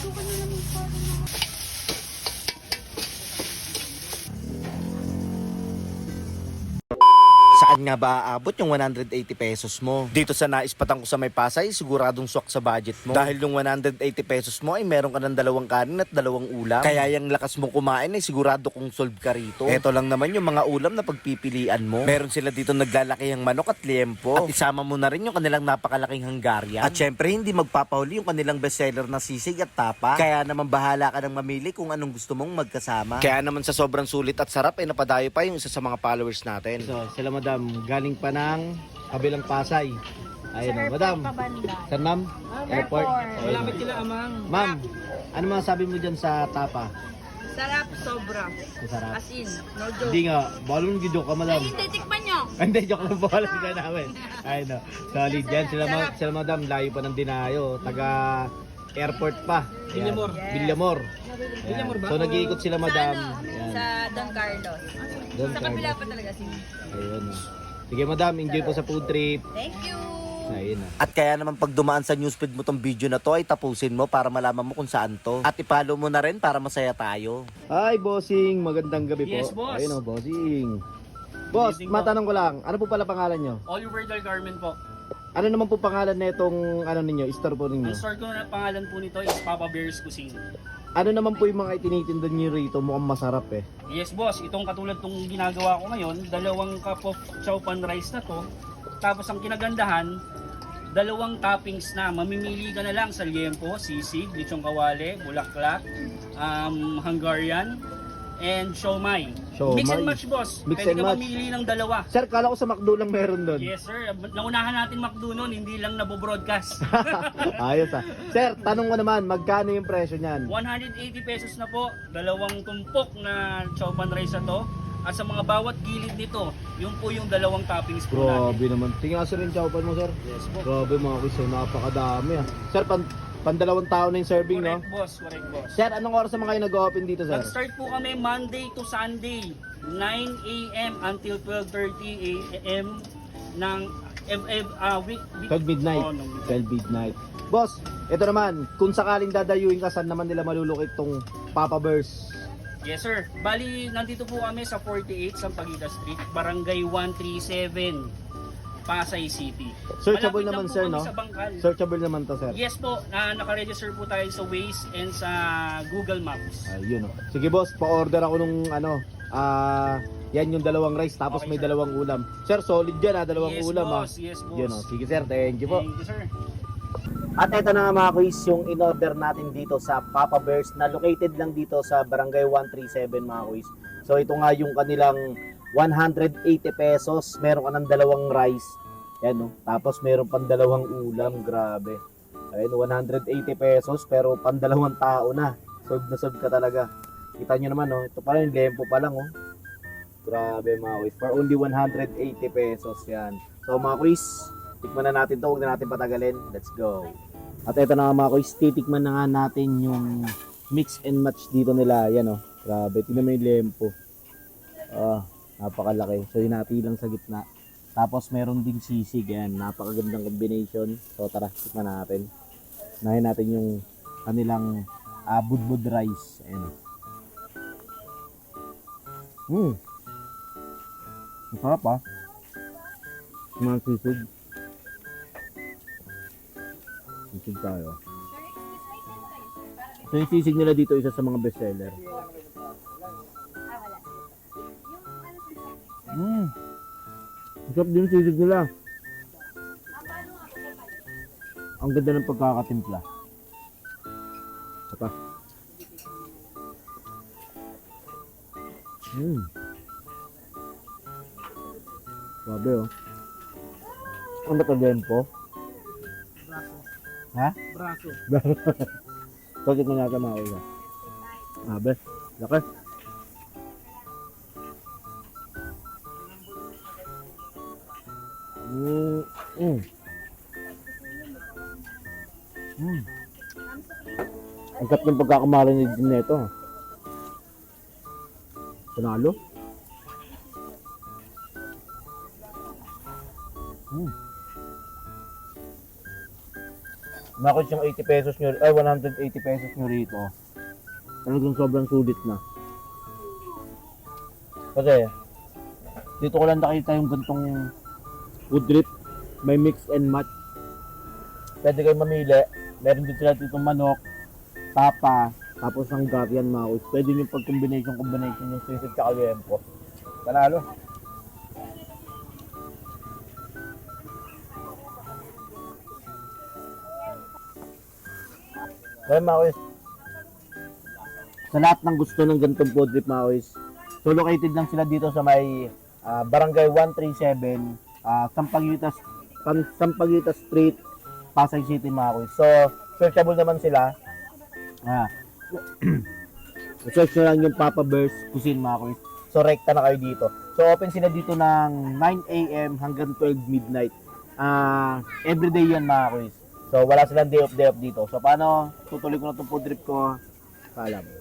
ka na naman parang Saan nga ba aabot yung 180 pesos mo? Dito sa naispatan ko sa may Pasay, siguradong swak sa budget mo. Dahil yung 180 pesos mo ay meron ka ng dalawang kanin at dalawang ulam. Kaya yung lakas mong kumain ay sigurado kung solve ka rito. Ito lang naman yung mga ulam na pagpipilian mo. Meron sila dito naglalaki ang manok at liempo. At isama mo na rin yung kanilang napakalaking hanggarya. At syempre hindi magpapahuli yung kanilang bestseller na sisig at tapa. Kaya naman bahala ka nang mamili kung anong gusto mong magkasama. Kaya naman sa sobrang sulit at sarap ay napadayo pa yung isa sa mga followers natin. So, sila madam, galing pa ng kabilang Pasay. Ayun o, madam. Saan ma'am? Airport. Airport. Malapit sila amang. Ma'am, ano masabi mo dyan sa tapa? Sarap, sobra. Masarap. As in, no joke. Hindi nga, balon gido ka madam. Hindi, tikman nyo. Hindi, joke lang po alam ka namin. Ayun o, solid yan. Sila, ma sila madam, layo pa ng dinayo. Taga airport pa. Villamor. Villamor. Villamor ba? So nag-iikot sila madam. Sa, ano. Sa Don Carlos. Don sa kabila pa talaga si Ayun o. Sige madam, enjoy po sa food trip. Thank you. Ayun o. At kaya naman pag dumaan sa newsfeed mo tong video na to ay tapusin mo para malaman mo kung saan to. At ipalo mo na rin para masaya tayo. Hi, bossing. Magandang gabi po. Yes, boss. Ayun o, bossing. Boss, po. matanong ko lang. Ano po pala pangalan nyo? Oliver Del Carmen po. Ano naman po pangalan na itong ano ninyo, store po ninyo? Ang store ko na pangalan po nito is Papa Bear's Cuisine. Ano naman po yung mga itinitinda nyo rito? Mukhang masarap eh. Yes boss, itong katulad tong ginagawa ko ngayon, dalawang cup of chow pan rice na to. Tapos ang kinagandahan, dalawang toppings na. Mamimili ka na lang sa liempo, sisig, lechong kawale, bulaklak, um, Hungarian, and siomay. Siomay. Mix and match boss. Mix Pwede and ka match. mamili ng dalawa. Sir, kala ko sa McDo lang meron doon. Yes sir, naunahan natin McDo nun, hindi lang nabo-broadcast. Ayos ah. Sir, tanong ko naman, magkano yung presyo niyan? 180 pesos na po, dalawang tumpok na chow pan rice na to. At sa mga bawat gilid nito, yun po yung dalawang toppings po natin. Grabe naman. Tingnan sir yung chowpan mo, sir. Yes po. Grabe mga kuso, napakadami ah. Sir, pan pandalawang tao na yung serving, no? Correct boss, correct boss. Sir, anong oras naman kayo nag-open dito, sir? Nag-start po kami Monday to Sunday, 9 a.m. until 12.30 a.m. ng ev- ev- ah, week, week 12 midnight. Oh, no, 12 midnight. Boss, ito naman, kung sakaling dadayuin ka, saan naman nila malulukit tong Papa Bears? Yes sir. Bali, nandito po kami sa 48 Sampaguita Street, Barangay 137, Pasay City. Searchable Malapit naman, lang po sir, kami no? Sa Bangkal. Searchable naman to, sir. Yes po, na naka-register po tayo sa Waze and sa Google Maps. Ayun oh. Sige boss, pa-order ako nung ano, ah, yan yung dalawang rice tapos Okay, may sir. dalawang ulam. Sir, solid yan ah, dalawang yes, ulam ah. boss, Yes, boss. Yun oh. Sige sir, thank you po. Thank you, sir. At ito na nga mga quiz yung in-order natin dito sa Papa Bears na located lang dito sa Barangay 137 mga quiz. So ito nga yung kanilang 180 pesos. Meron ka ng dalawang rice. Yan no. Tapos meron pang dalawang ulam. Grabe. Ayun, 180 pesos pero pang dalawang tao na. Sold na sold ka talaga. Kita nyo naman no. Ito pa rin, lempo pa lang oh. Grabe mga quiz. For only 180 pesos yan. So mga quiz, tikman na natin to. Huwag na natin patagalin. Let's go. At ito na mga quiz, titikman na nga natin yung mix and match dito nila. Yan oh. Grabe. Tingnan mo yung lempo. Ah, napakalaki. So hinati lang sa gitna. Tapos meron din sisig. Yan. Napakagandang combination. So tara, tikman natin. Nahin natin yung kanilang uh, budbud rice. Ayan. Hmm. Ang sarap ah. Mga sisig. Sisig tayo. So yung sisig nila dito isa sa mga bestseller. Mm. Ang sarap din sisig nila. Ang ganda ng pagkakatimpla. Saka. Mm. Sabi oh. Ano ba ito lempo? Ha? Braso. Bakit mo nga mga kuya? Mm. Mm. Ang sarap ng pagkakamarinig din nito. Panalo? Mm. Kuis yung 80 pesos nyo, ay 180 pesos nyo rito. Talagang sobrang sulit na. Kasi, dito ko lang nakita yung gantong food trip. May mix and match. Pwede kayo mamili. Meron din sila dito manok, tapa, tapos Hungarian mouse. Pwede nyo pag combination yung sisig sa liempo. Panalo. Kaya mga kuys, sa lahat ng gusto ng ganitong food trip kuys, so located lang sila dito sa may ah, Barangay 137, uh, Sampaguita, San, Sampaguita Street, Pasay City mga kuys. So, searchable naman sila. Ah. search nyo lang yung Papa Bears Cuisine mga kuys. So, rekta na kayo dito. So, open sila dito ng 9 a.m. hanggang 12 midnight. Ah, everyday yan mga kuys. So, wala silang day off day off dito. So, paano tutuloy ko na itong food trip ko? Paalam.